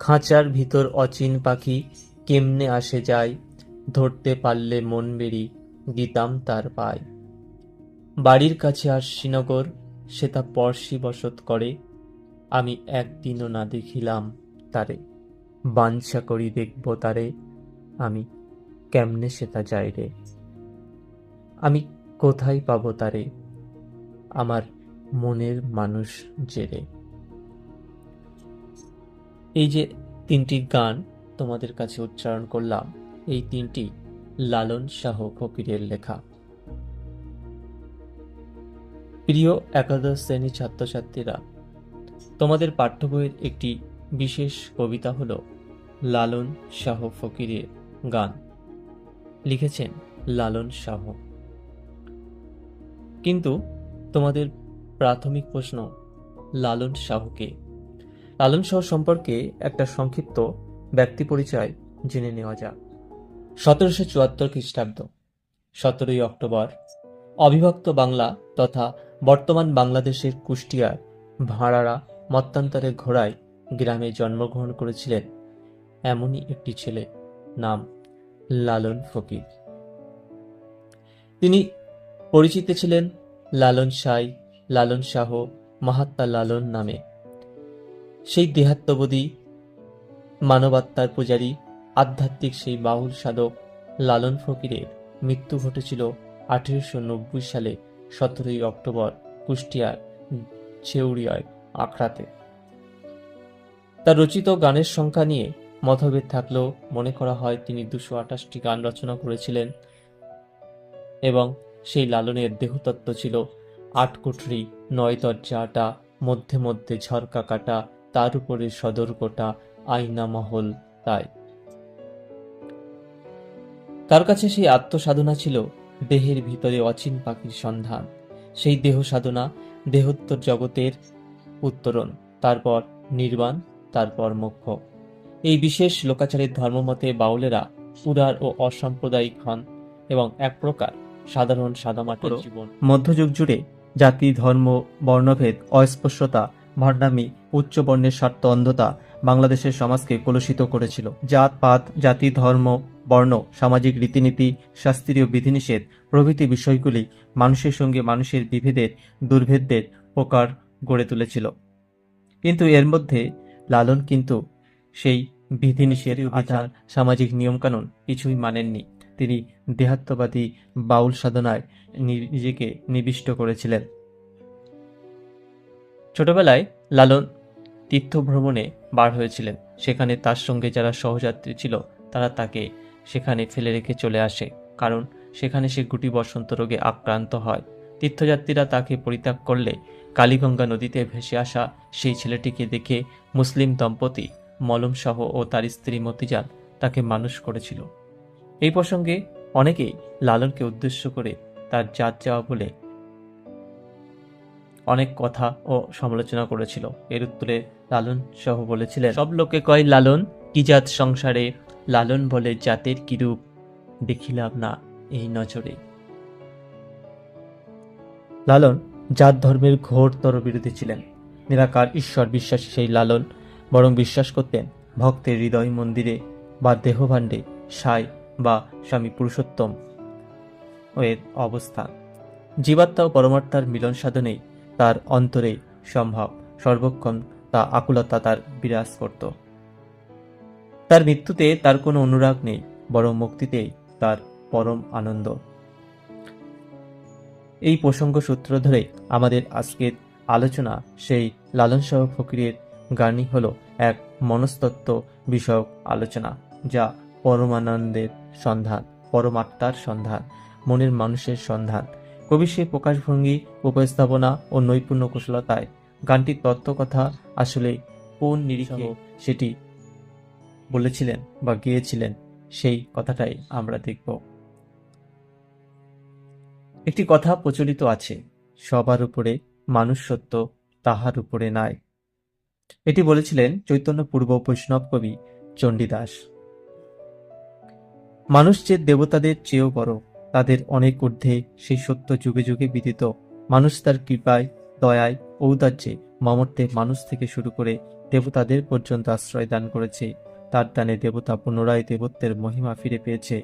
খাঁচার ভিতর অচিন পাখি কেমনে আসে যায়, ধরতে পারলে মন বেরি দিতাম তার পায়। বাড়ির কাছে আর শ্রীনগর সে তা পরশি বসত করে, আমি একদিনও না দেখিলাম তারে। বাঞ্ছা করি দেখব তারে, আমি কেমনে সেটা যাই রে। আমি কোথায় পাবো তারে, আমার মনের মানুষ জেরে এই যে তিনটি গান তোমাদের কাছে উচ্চারণ করলাম, এই তিনটি লালন শাহ ফকিরের লেখা। প্রিয় একাদশ শ্রেণির ছাত্রছাত্রীরা, তোমাদের পাঠ্য বইয়ের একটি বিশেষ কবিতা হল লালন শাহ ফকিরের গান। লিখেছেন লালন শাহ। কিন্তু তোমাদের প্রাথমিক প্রশ্ন, লালন শাহকে লালন শাহ সম্পর্কে একটা সংক্ষিপ্ত ব্যক্তি পরিচয় জেনে নেওয়া যাক। সতেরোশো চুয়াত্তর খ্রিস্টাব্দ, সতেরোই অক্টোবর। অবিভক্ত বাংলা তথা বর্তমান বাংলাদেশের কুষ্টিয়ার ভাঁড়ারা মত্তান্তরে ঘোড়ায় গ্রামে জন্মগ্রহণ করেছিলেন এমনই একটি ছেলে নাম লালন ফকির। তিনি পরিচিত ছিলেন লালন সাই, লালন শাহ, মাহাত্মা লালন নামে। সেই দেহাত্মবোধী মানবাত্মার পূজারী, আধ্যাত্মিক সেই বাউল সাধক লালন ফকিরের মৃত্যু ঘটেছিল আঠেরোশো নব্বই সালে সতেরোই অক্টোবর কুষ্টিয়ার ছেউড়িয়ায় আখড়াতে। তার রচিত গানের সংখ্যা নিয়ে মতভেদ থাকলেও মনে করা হয় তিনি দুশো আঠাশটি গান রচনা করেছিলেন এবং সেই লালনের দেহতত্ত্ব ছিল আট কুঠরি নয় দরজা আটা মধ্যে মধ্যে ঝরকা কাটা তার উপরে সদর কোটা আইনা মহল তাই। তার কাছে সেই আত্মসাধনা ছিল? দেহের ভিতরে অচিন পাখির সন্ধান। সেই দেহ সাধনা দেহোত্তর জগতের উত্তরণ তারপর নির্বাণ তারপর মোক্ষ। এই বিশেষ লোকাচারের ধর্মমতে বাউলেরা উদার ও অসাম্প্রদায়িক হন এবং এক প্রকার সাধারণ সাদামাটের জীবন। মধ্যযুগ জুড়ে জাতি ধর্ম বর্ণভেদ অস্পৃশ্যতা ভণ্ডামি উচ্চ বর্ণের স্বার্থ অন্ধতা বাংলাদেশের সমাজকে কলুষিত করেছিল। জাত পাত জাতি ধর্ম বর্ণ সামাজিক রীতিনীতি শাস্ত্রীয় বিধিনিষেধ প্রভৃতি বিষয়গুলি মানুষের সঙ্গে মানুষের বিভেদের দুর্ভেদ্যের প্রকার গড়ে তুলেছিল। কিন্তু এর মধ্যে লালন কিন্তু সেই বিধিনিষেধ আচার সামাজিক নিয়মকানুন কিছুই মানেননি। তিনি দেহাত্মবাদী বাউল সাধনায় নিজেকে নিবিষ্ট করেছিলেন। ছোটবেলায় লালন তীর্থ ভ্রমণে বার হয়েছিলেন। সেখানে তার সঙ্গে যারা সহযাত্রী ছিল, তারা তাকে সেখানে ফেলে রেখে চলে আসে, কারণ সেখানে সে গুটি বসন্ত রোগে আক্রান্ত হয়। তীর্থযাত্রীরা তাকে পরিত্যাগ করলে কালীগঙ্গা নদীতে ভেসে আসা সেই ছেলেটিকে দেখে মুসলিম দম্পতি মলম সহ ও তার স্ত্রী মতিজান তাকে মানুষ করেছিল। এই প্রসঙ্গে অনেকেই লালনকে উদ্দেশ্য করে তার জাত যাওয়া বলে অনেক কথা ও সমালোচনা করেছিল। এর উত্তরে লালন সহ বলেছিলেন, সব লোকে কয়, লালন? কি জাত সংসারে? লালন বলে জাতের কিরূপ? দেখিলাম না এই নজরে। লালন জাত ধর্মের ঘোরতর বিরোধী ছিলেন। নিরাকার ঈশ্বর বিশ্বাসী সেই লালন বরং বিশ্বাস করতেন, ভক্তের হৃদয় মন্দিরে বা দেহভাণ্ডে সাই বা স্বামী পুরুষোত্তম এর অবস্থান। জীবাত্মা ও পরমাত্মার মিলন সাধনেই তার অন্তরে সম্ভব সর্বক্ষণ তা আকুলতা তার বিরাজ করত। তার মৃত্যুতে তার কোনো অনুরাগ নেই, বরং মুক্তিতেই তার পরম আনন্দ। এই প্রসঙ্গ সূত্র ধরে আমাদের আজকের আলোচনা সেই লালন শাহ ফকিরের গানই হল এক মনস্তত্ত্ব বিষয়ক আলোচনা, যা পরমানন্দের সন্ধান, পরমাত্মার সন্ধান, মনের মানুষের সন্ধান কবি সে প্রকাশভঙ্গি উপস্থাপনা ও নৈপুণ্য কুশলতায়। গানটির তত্ত্ব কথা আসলে কোন নিরিখে সেটি বলেছিলেন বা গিয়েছিলেন সেই কথাটাই আমরা দেখব। একটি কথা প্রচলিত আছে সবার উপরে মানুষ সত্য তাহার উপরে নাই। এটি বলেছিলেন চৈতন্য পূর্ব বৈষ্ণব কবি চণ্ডীদাস। মানুষ যে দেবতাদের চেয়েও বড় তাদের অনেক ঊর্ধ্বে সেই সত্য যুগে যুগে বিদিত। মানুষ তার কৃপায়, দয়ায়, ঔদার্যে মমত্বে মানুষ থেকে শুরু করে দেবতাদের পর্যন্ত আশ্রয় দান করেছে। তার দানে দেবতা পুনরায় দেবত্বের মহিমা ফিরে পেয়েছে।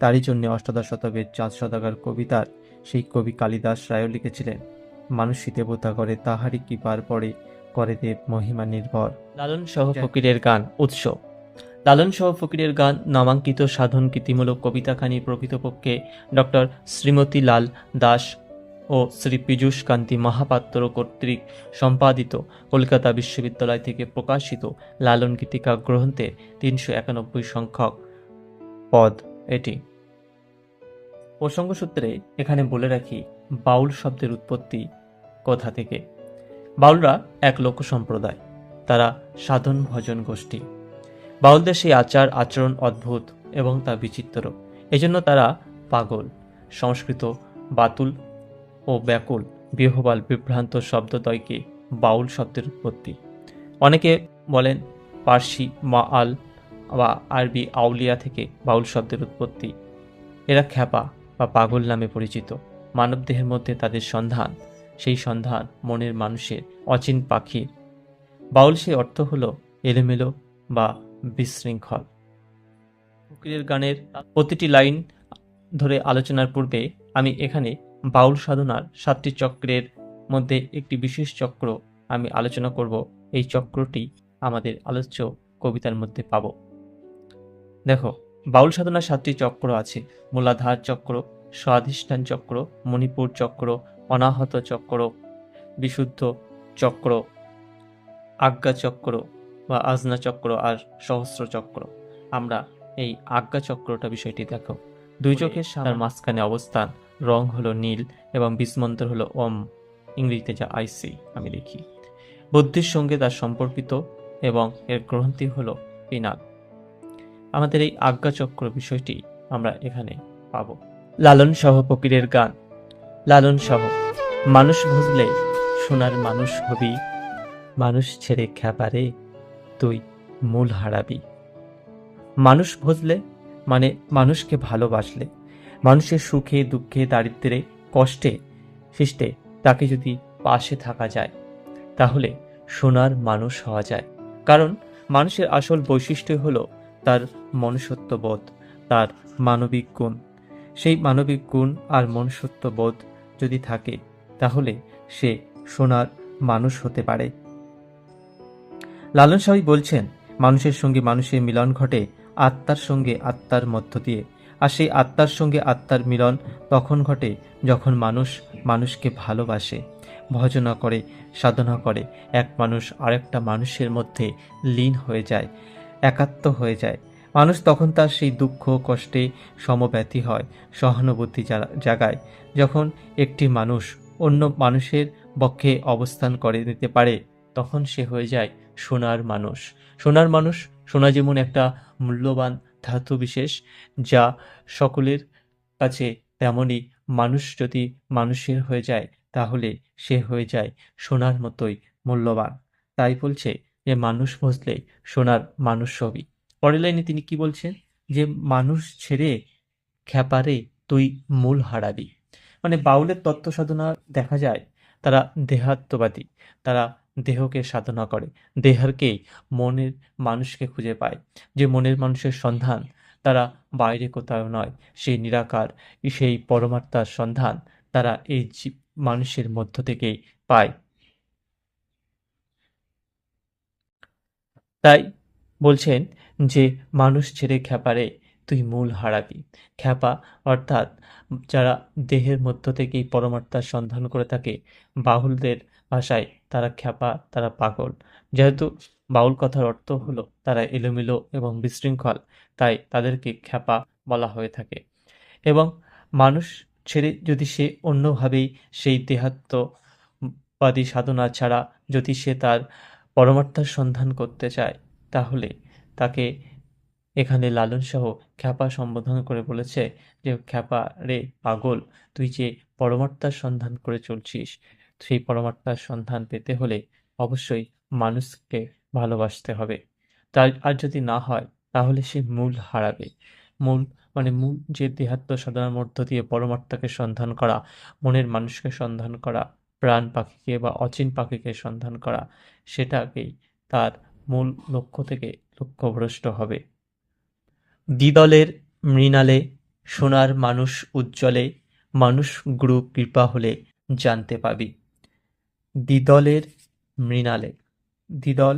তারই জন্য অষ্টাদশ শতকের চাঁদ সদাগার কবিতার সেই কবি কালিদাস রায়ও লিখেছিলেন, মানুষই দেবতা করে, তাহারই কৃপার পরে করে দেব মহিমা নির্ভর। লালন সহ ফকিরের গান, উৎস। লালন সহ ফকিরের গান নামাঙ্কিত সাধন কীর্তিমূলক কবিতাখানি প্রকৃতপক্ষে ডক্টর শ্রীমতী লাল দাস ও শ্রী পীযূষ কান্তি মহাপাত্র কর্তৃক সম্পাদিত কলকাতা বিশ্ববিদ্যালয় থেকে প্রকাশিত লালন গীতিকা গ্রন্থের তিনশো একানব্বই সংখ্যক পদ এটি। প্রসঙ্গ সূত্রে এখানে বলে রাখি, বাউল শব্দের উৎপত্তি কথা থেকে? বাউলরা এক লোক সম্প্রদায়, তারা সাধন ভজন গোষ্ঠী। বাউলদের সেই আচার, আচরণ অদ্ভুত এবং তা বিচিত্র। এজন্য তারা পাগল, সংস্কৃত, বাতুল ও ব্যাকুল বিহবাল বিভ্রান্ত শব্দদ্বয়কে বাউল শব্দের উৎপত্তি। অনেকে বলেন পার্সি মা আল বা আরবি আউলিয়া থেকে বাউল শব্দের উৎপত্তি। এরা খ্যাপা বা পাগল নামে পরিচিত। মানবদেহের মধ্যে তাদের সন্ধান, সেই সন্ধান মনের মানুষের অচিন পাখির। বাউল সেই অর্থ হলো এলোমেলো বা বিশৃঙ্খল। ফকিরের গানের প্রতিটি লাইন ধরে আলোচনার পূর্বে আমি এখানে বাউল সাধনার সাতটি চক্রের মধ্যে একটি বিশেষ চক্র আমি আলোচনা করব। এই চক্রটি আমাদের আলোচ্য কবিতার মধ্যে পাব। দেখো, বাউল সাধনার সাতটি চক্র আছে। মূলাধার চক্র, স্বাধিষ্ঠান চক্র, মণিপুর চক্র, অনাহত চক্র, বিশুদ্ধ চক্র, আজ্ঞা চক্র বা আজনা চক্র আর সহস্র চক্র। আমরা এই আজ্ঞা চক্রটা বিষয়টি দেখো। দুই চোখের সামনে মাঝখানে অবস্থান। রং হলো নীল এবং বিস্মন্তর হলো ওম। ইংরেজিতে যা আইসি আমি লিখি। বুদ্ধির সঙ্গে তার সম্পর্কিত এবং এর গ্রন্থি হলো পিনাক আমাদের এই আজ্ঞা চক্র বিষয়টি আমরা এখানে পাব। লালন সহ ফকিরের গান। লালন সহ মানুষ বুঝলে সোনার মানুষ হবি। মানুষ ছেড়ে খ্যাপারে তুই মূল হারাবি। মানুষ বুঝলে মানে মানুষকে ভালোবাসলে। মানুষের সুখে, দুঃখে দারিদ্রে কষ্টে শিষ্টে তাকে যদি পাশে থাকা যায়, তাহলে সোনার মানুষ হওয়া যায়। কারণ মানুষের আসল বৈশিষ্ট্য হল তার মনুষ্যত্ববোধ, তার মানবিক গুণ। সেই মানবিক গুণ আর মনুষ্যত্ববোধ যদি থাকে, তাহলে সে সোনার মানুষ হতে পারে। লালন সাহেব বলছেন, মানুষের সঙ্গে মানুষের মিলন ঘটে আত্মার সঙ্গে আত্মার মধ্য দিয়ে। আর সেই আত্মার সঙ্গে আত্মার মিলন তখন ঘটে যখন মানুষ মানুষকে ভালোবাসে, ভজনা করে, সাধনা করে। এক মানুষ আরেকটা মানুষের মধ্যে লীন হয়ে যায়, একাত্ম হয়ে যায়। মানুষ তখন তার সেই দুঃখ, কষ্টে সমব্যথী হয়, সহানুভূতি জাগায়। যখন একটি মানুষ অন্য মানুষের পক্ষে অবস্থান করে নিতে পারে, তখন সে হয়ে যায় সোনার মানুষ। সোনার মানুষ সোনা যেমন একটা মূল্যবান ধাতু বিশেষ, যা সকলের কাছে তেমনই মানুষ যদি মানুষের হয়ে যায়, তাহলে সে হয়ে যায় সোনার মতোই মূল্যবান। তাই বলছে যে, মানুষ বুঝলে সোনার মানুষ হবি। পরের লাইনে তিনি কি বলছেন? যে, মানুষ ছেড়ে খ্যাপারে তুই মূল হারাবি। মানে বাউলের তত্ত্ব সাধনা দেখা যায়, তারা দেহাত্মবাদী। তারা দেহকে সাধনা করে। দেহকে মনের মানুষকে খুঁজে পায়। যে মনের মানুষের সন্ধান তারা বাইরে কোথাও নয়, সেই নিরাকার, সেই পরমাত্মার সন্ধান তারা এই মানুষের মধ্য থেকেই পায়। তাই বলছেন যে, মানুষ ছেড়ে খ্যাপারে তুই মূল হারাবি। খ্যাপা অর্থাৎ যারা দেহের মধ্য থেকেই পরমাত্মার সন্ধান করে থাকে, বাহুলদের ভাষায় তারা খ্যাপা, তারা পাগল। যেহেতু বাউল কথার অর্থ হলো তারা এলোমেলো এবং বিশৃঙ্খল, তাই তাদেরকে খ্যাপা বলা হয়ে থাকে। এবং মানুষ ছেড়ে যদি সে অন্যভাবেই সেই দেহাত্মবাদী সাধনা ছাড়া যদি সে তার পরমাত্মার সন্ধান করতে চায়, তাহলে তাকে এখানে লালন সহ খ্যাপা সম্বোধন করে বলেছে যে, খ্যাপা রে পাগল, তুই যে পরমাত্মার সন্ধান করে চলছিস সেই পরমাত্মার সন্ধান পেতে হলে অবশ্যই মানুষকে ভালোবাসতে হবে। তাই আর যদি না হয়, তাহলে সে মূল হারাবে। মূল মানে মূল যে দেহাত্ম সাধনার মধ্য দিয়ে পরমাত্মাকে সন্ধান করা, মনের মানুষকে সন্ধান করা, প্রাণ পাখিকে বা অচিন পাখিকে সন্ধান করা, সেটাকেই তার মূল লক্ষ্য থেকে লক্ষ্যভ্রষ্ট হবে। দ্বিদলের মৃণালে সোনার মানুষ উজ্জ্বলে, মানুষ গুরু কৃপা হলে জানতে পাবি। দ্বিদলের মৃণালে। দ্বিদল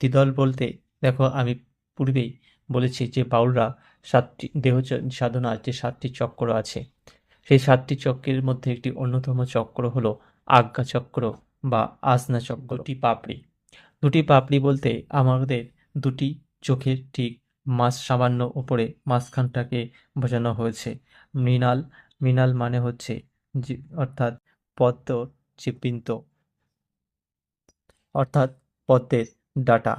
দ্বিদল বলতে, দেখো আমি পূর্বেই বলেছি যে বাউলরা সাতটি দেহ সাধনার যে সাতটি চক্র আছে। সেই সাতটি চক্রের মধ্যে একটি অন্যতম চক্র হলো আজ্ঞা চক্র বা আজনা চক্র। দুটি পাপড়ি। দুটি পাপড়ি বলতে আমাদের দুটি চোখের ঠিক মাঝ সামান্য ওপরে মাঝখানটাকে বোঝানো হয়েছে। মৃণাল মৃণাল মানে হচ্ছে অর্থাৎ পদ্ম যে অর্থাৎ পদ্মের ডাটা।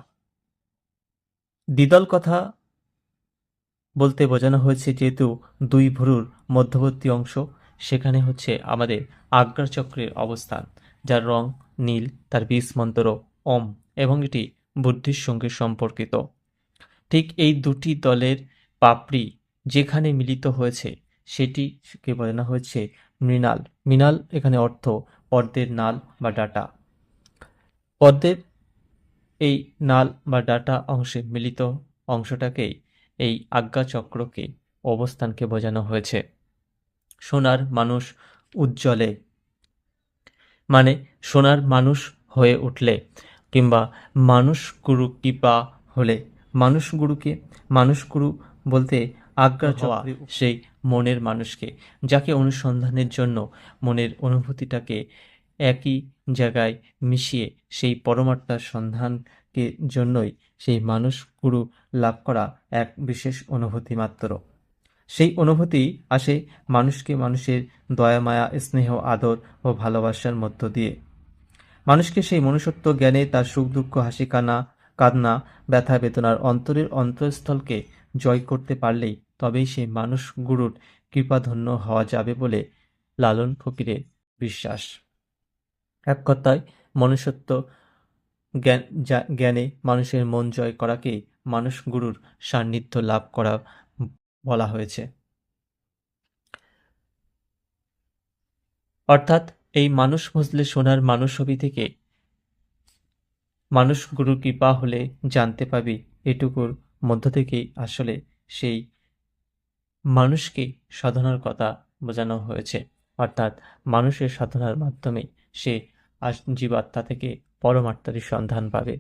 দ্বিদল কথা বলতে বোঝানো হয়েছে যেহেতু দুই ভ্রুর মধ্যবর্তী অংশ, সেখানে হচ্ছে আমাদের আজ্ঞাচক্রের অবস্থান, যার রং নীল, তার বীজ মন্ত্র ওম, এবং এটি বুদ্ধির সঙ্গে সম্পর্কিত। ঠিক এই দুটি দলের পাপড়ি যেখানে মিলিত হয়েছে, সেটিকে বোঝানো হয়েছে মৃণাল। মৃণাল এখানে অর্থ পদ্মের নাল বা ডাটা। পদ্মের এই নাল বা ডাটা অংশে মিলিত অংশটাকেই এই আজ্ঞা চক্রকে অবস্থানকে বোঝানো হয়েছে। সোনার মানুষ উজ্জ্বলে মানে সোনার মানুষ হয়ে উঠলে কিংবা মানুষ গুরু কৃপা হলে মানুষ গুরুকে মানুষ গুরু বলতে আজ্ঞা হওয়া সেই মনের মানুষকে যাকে অনুসন্ধানের জন্য মনের অনুভূতিটাকে একই জায়গায় মিশিয়ে সেই পরমাত্মার সন্ধানকে জন্যই সেই মানুষ গুরু লাভ করা এক বিশেষ অনুভূতি মাত্র। সেই অনুভূতি আসে মানুষকে মানুষের দয়া, মায়া, স্নেহ, আদর ও ভালোবাসার মধ্য দিয়ে। মানুষকে সেই মনুষ্যত্ব, জ্ঞানে তার সুখ, দুঃখ, হাসি কানা কান্না, ব্যথা, বেদনার অন্তরের অন্তঃস্থলকে জয় করতে পারলেই তবেই সেই মানুষ গুরুর কৃপাধন্য হওয়া যাবে বলে লালন ফকিরের বিশ্বাস। এক কথায়, মনুষ্যত্ব জ্ঞান জ্ঞানে মানুষের মন জয় করাকেই মানুষ গুরুর সান্নিধ্য লাভ করা বলা হয়েছে। অর্থাৎ, এই মানুষ মজলে সোনার মানুষ ছবি থেকে মানুষ গুরু কৃপা হলে জানতে পাবি এটুকুর মধ্য থেকেই আসলে সেই মানুষকে সাধনার কথা বোঝানো হয়েছে। অর্থাৎ, মানুষের সাধনার মাধ্যমে সে আজ জীবাত্মা থেকে পরমাত্মারই সন্ধান পাবে।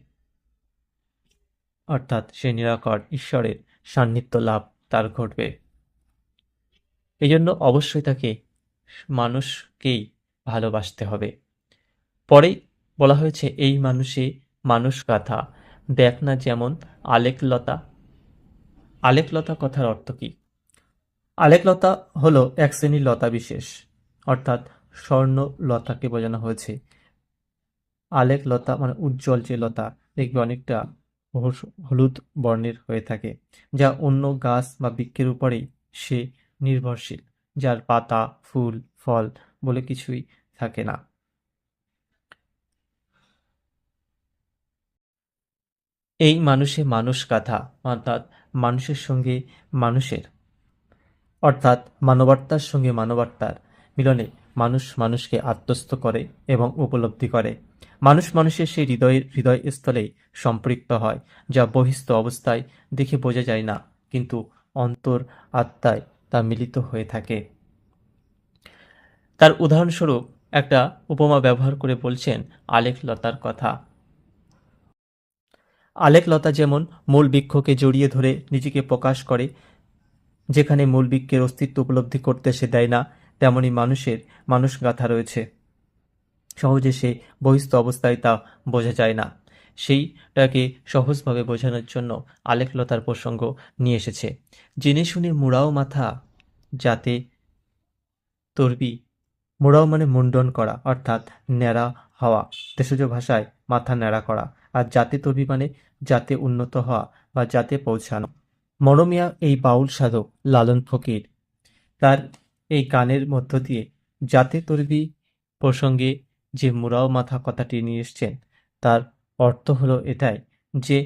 অর্থাৎ সে নিরাকর ঈশ্বরের সান্নিধ্য লাভ তার ঘটবে। এই জন্য অবশ্যই তাকে মানুষকেই ভালোবাসতে হবে। পরেই বলা হয়েছে, এই মানুষে মানুষ কথা দেখ না যেমন আলেকলতা। আলেকলতা কথার অর্থ কি? আলেকলতা হলো এক শ্রেণির লতা বিশেষ, অর্থাৎ স্বর্ণ লতাকে বোঝানো হয়েছে। আলেক লতা মানে উজ্জ্বল যে লতা, দেখবে অনেকটা হলুদ বর্ণের হয়ে থাকে, যা অন্য গাছ বা বৃক্ষের উপরেই সে নির্ভরশীল, যার পাতা, ফুল, ফল বলে কিছুই থাকে না। এই মানুষে মানুষ কথা অর্থাৎ মানুষের সঙ্গে মানুষের, অর্থাৎ মানবাত্মার সঙ্গে মানবাত্মার মিলনে মানুষ মানুষকে আত্মস্থ করে এবং উপলব্ধি করে। মানুষ মানুষের সেই হৃদয়ের হৃদয়স্থলেই সম্পৃক্ত হয়, যা বহিস্থ অবস্থায় দেখে বোঝা যায় না, কিন্তু অন্তর আত্মায় তা মিলিত হয়ে থাকে। তার উদাহরণস্বরূপ একটা উপমা ব্যবহার করে বলছেন আলেখ লতার কথা। আলেক লতা যেমন মূল বৃক্ষকে জড়িয়ে ধরে নিজেকে প্রকাশ করে, যেখানে মূল বৃক্ষের অস্তিত্ব উপলব্ধি করতে সে দেয় না, তেমনি মানুষের মানুষ গাথা রয়েছে। সহজে সে বহিস্থ অবস্থায় তা বোঝা যায় না। সেইটাকে সহজভাবে বোঝানোর জন্য আলেখলতার প্রসঙ্গ নিয়ে এসেছে। জেনে শুনে মুড়াও মাথা, যাতে তরবি, মুড়াও মানে মুন্ডন করা, অর্থাৎ ন্যাড়া হওয়া। দেশজ ভাষায় মাথা ন্যাড়া করা। আর জাতে তরবি মানে জাতে উন্নত হওয়া বা জাতে পৌঁছানো। মরমিয়া এই বাউল সাধক লালন ফকির। তার এই গানের মধ্য দিয়ে জাতে তরবি প্রসঙ্গে যে মুরাও মাথা কথাটি নিয়ে এসছেন, তার অর্থ হলো এটাই যে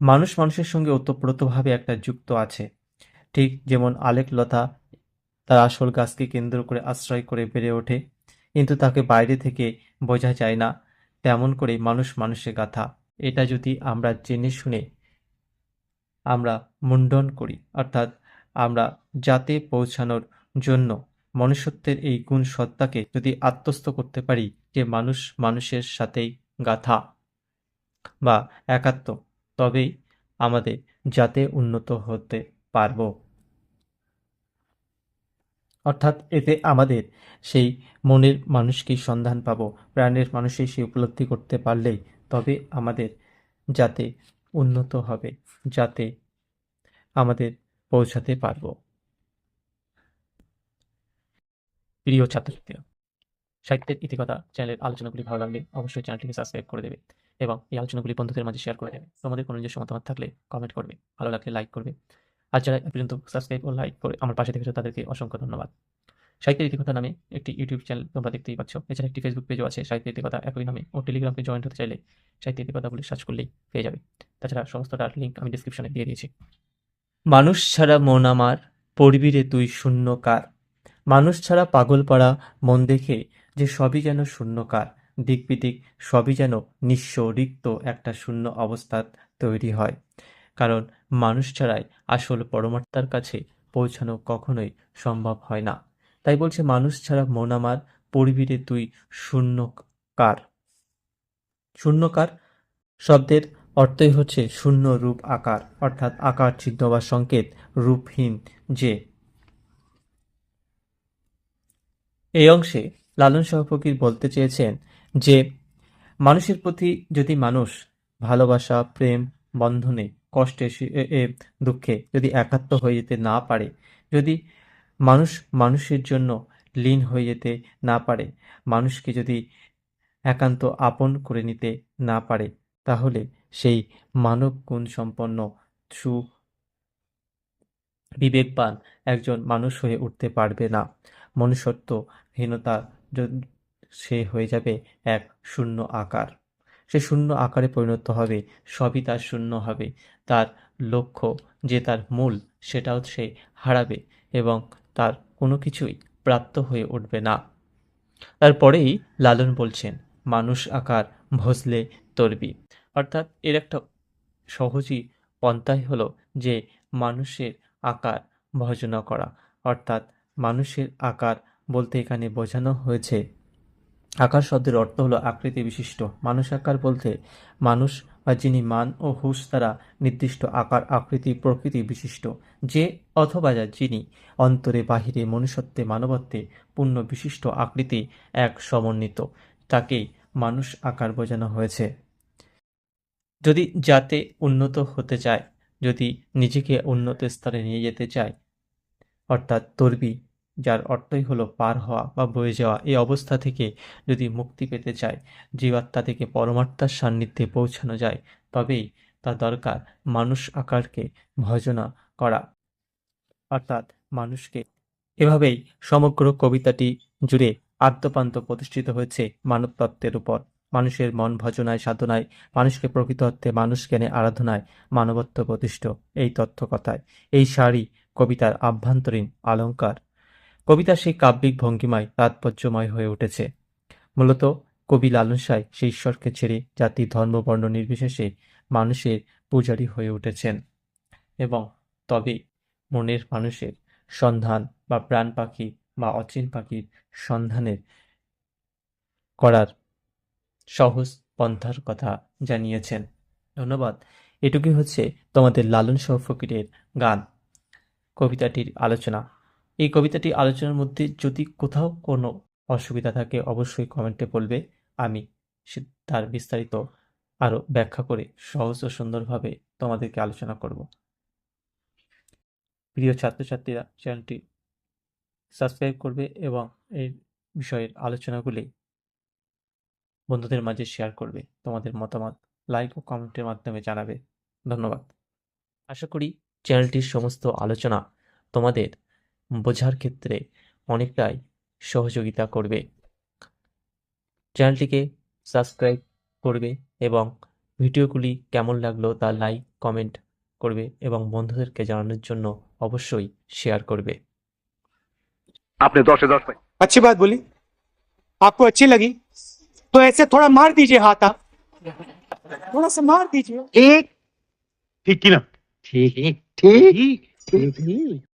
মানুষ মানুষের সঙ্গে ওতপ্রোতভাবে একটা যুক্ত আছে। ঠিক যেমন আলেক লতা তার আসল গাছকে কেন্দ্র করে আশ্রয় করে বেড়ে ওঠে, কিন্তু তাকে বাইরে থেকে বোঝা যায় না, তেমন করে মানুষ মানুষের গাথা। এটা যদি আমরা জেনে শুনে আমরা মুন্ডন করি, অর্থাৎ আমরা যাতে পৌঁছানোর জন্য মনুষ্যত্বের এই গুণ সত্তাকে যদি আত্মস্থ করতে পারি যে মানুষ মানুষের সাথেই গাথা বা একাত্ম, তবেই আমাদের যাতে উন্নত হতে পারব। অর্থাৎ এতে আমাদের সেই মনের মানুষকেই সন্ধান পাবো, প্রাণের মানুষই সেই উপলব্ধি করতে পারলেই তবে আমাদের যাতে উন্নত হবে, যাতে আমাদের পৌঁছাতে পারব। প্রিয় ছাত্রছাত্রীরা সাহিত্যের ইতিকথা চ্যানেলের আলোচনাগুলি ভালো লাগলে অবশ্যই চ্যানেলটিকে সাবস্ক্রাইব করে দেবে এবং এই আলোচনাগুলি বন্ধুদের মাঝে শেয়ার করে দেবে। তোমাদের কোনো নিজস্ব মতামত থাকলে কমেন্ট করবে, ভালো লাগলে লাইক করবে। আর যারা পর্যন্ত সাবস্ক্রাইব ও লাইক করে আমার পাশে থেকেছো তাদেরকে অসংখ্য ধন্যবাদ। সাহিত্যের ইতিকথা নামে একটি ইউটিউব চ্যানেল তোমরা দেখতেই পাচ্ছ। এছাড়া একটি ফেসবুক পেজও আছে, সাহিত্যের ইতিকথা একই নামে ও টেলিগ্রামকে জয়েন্ট হতে চাইলে সাহিত্যের ইতিকথা সার্চ করলেই পেয়ে যাবে। তাছাড়া সমস্তটার লিঙ্ক আমি ডিসক্রিপশনে দিয়ে দিয়েছি। মানুষ ছাড়া মন আমার পড়বিরে তুই শূন্যকার মানুষ ছাড়া পাগল পাড়া মন দেখে যে সবই যেন শূন্যকার দিক বিদিক সবই যেন নিঃস্ব রিক্ত একটা শূন্য অবস্থা তৈরি হয়। কারণ মানুষ ছাড়াই আসল পরমাত্মার কাছে পৌঁছানো কখনোই সম্ভব হয় না। তাই বলছে, মানুষ ছাড়া মন আমার পরিবিরে তুই শূন্যকার। শূন্যকার শব্দের অর্থই হচ্ছে শূন্য রূপ আকার, অর্থাৎ আকার চিহ্ন বা সংকেত রূপহীন যে। এই অংশে লালন সহফকির বলতে চেয়েছেন যে, মানুষের প্রতি যদি মানুষ ভালোবাসা, প্রেম, বন্ধনে, কষ্টে দুঃখে যদি একাত্ম হয়ে যেতে না পারে, যদি মানুষ মানুষের জন্য লীন হয়ে যেতে না পারে, মানুষকে যদি একান্ত আপন করে নিতে না পারে, তাহলে সেই মানব গুণ সম্পন্ন সু বিবেকবান একজন মানুষ হয়ে উঠতে পারবে না। মনুষ্যত্বহীনতা সে হয়ে যাবে এক শূন্য আকার। সে শূন্য আকারে পরিণত হবে, সবই তার শূন্য হবে। তার লক্ষ্য যে তার মূল, সেটাও সে হারাবে এবং তার কোনো কিছুই প্রাপ্ত হয়ে উঠবে না। তারপরেই লালন বলছেন, মানুষ আকার ভসলে তরবি। অর্থাৎ এর একটা সহজই পন্থাই হলো যে মানুষের আকার ভজনা করা। অর্থাৎ মানুষের আকার বলতে এখানে বোঝানো হয়েছে। আকার শব্দের অর্থ হলো আকৃতি বিশিষ্ট। মানুষ আকার বলতে মানুষ বা যিনি মান ও হুশ দ্বারা নির্দিষ্ট আকার, আকৃতি, প্রকৃতি বিশিষ্ট। যে অথবা যা যিনি অন্তরে, বাহিরে, মনুষ্যত্বে, মানবত্বে পূর্ণ বিশিষ্ট আকৃতি এক সমন্বিত। তাকেই মানুষ আকার বোঝানো হয়েছে। যদি যাতে উন্নত হতে চায়, যদি নিজেকে উন্নত স্তরে নিয়ে যেতে চায়, অর্থাৎ তরবি যার অর্থই হলো পার হওয়া বা বয়ে যাওয়া এই অবস্থা থেকে যদি মুক্তি পেতে চায়, জীবাত্মা থেকে পরমাত্মার সান্নিধ্যে পৌঁছানো যায়, তবেই তা দরকার মানুষ আকারকে ভজনা করা। অর্থাৎ মানুষকে। এভাবেই সমগ্র কবিতাটি জুড়ে আদ্যপান্ত প্রতিষ্ঠিত হয়েছে মানবতত্ত্বের উপর। মানুষের মন ভজনায়, সাধনায়, মানুষকে প্রকৃত অর্থে মানুষ জ্ঞানে আরাধনায় মানবত্ব প্রতিষ্ঠ এই তথ্য কথায় এই শাড়ি কবিতার আভ্যন্তরীণ অলঙ্কার কবিতার সেই কাব্যিক ভঙ্গিমায় তাৎপর্যময় হয়ে উঠেছে। মূলত কবি লালন সাঁই সেই ঈশ্বরকে ছেড়ে জাতি, ধর্ম, বর্ণ নির্বিশেষে মানুষের পূজারী হয়ে উঠেছেন এবং তবে মনের মানুষের সন্ধান বা প্রাণ পাখি বা অচিন পাখির সন্ধানের করার সহজ পন্থার কথা জানিয়েছেন। ধন্যবাদ। এটুকুই হচ্ছে তোমাদের লালন সহ ফকিরের গান। কবিতাটির আলোচনা। এই কবিতাটি আলোচনার মধ্যে যদি কোথাও কোনো অসুবিধা থাকে, অবশ্যই কমেন্টে বলবে। আমি তার বিস্তারিত আরও ব্যাখ্যা করে সহজ ও সুন্দরভাবে তোমাদেরকে আলোচনা করব। প্রিয় ছাত্রছাত্রীরা, চ্যানেলটি সাবস্ক্রাইব করবে এবং এই বিষয়ের আলোচনাগুলি বন্ধুদের মাঝে শেয়ার করবে। তোমাদের মতামত লাইক ও কমেন্টের মাধ্যমে জানাবে। ধন্যবাদ। আশা করি চ্যানেলটির সমস্ত আলোচনা তোমাদের বোঝার ক্ষেত্রে অনেকটাই সহযোগিতা করবে চ্যানেলটিকে সাবস্ক্রাইব করবে এবং ভিডিওগুলি কেমন লাগলো তা লাইক কমেন্ট করবে এবং বন্ধুদেরকে জানানোর জন্য অবশ্যই শেয়ার করবে आपने दस से दस पाई अच्छी बात बोली आपको अच्छी लगी तो ऐसे थोड़ा मार दीजिए हाथ आप थोड़ा सा मार दीजिए ঠিক ঠিক কিনা ঠিক ঠিক ঠিক ঠিক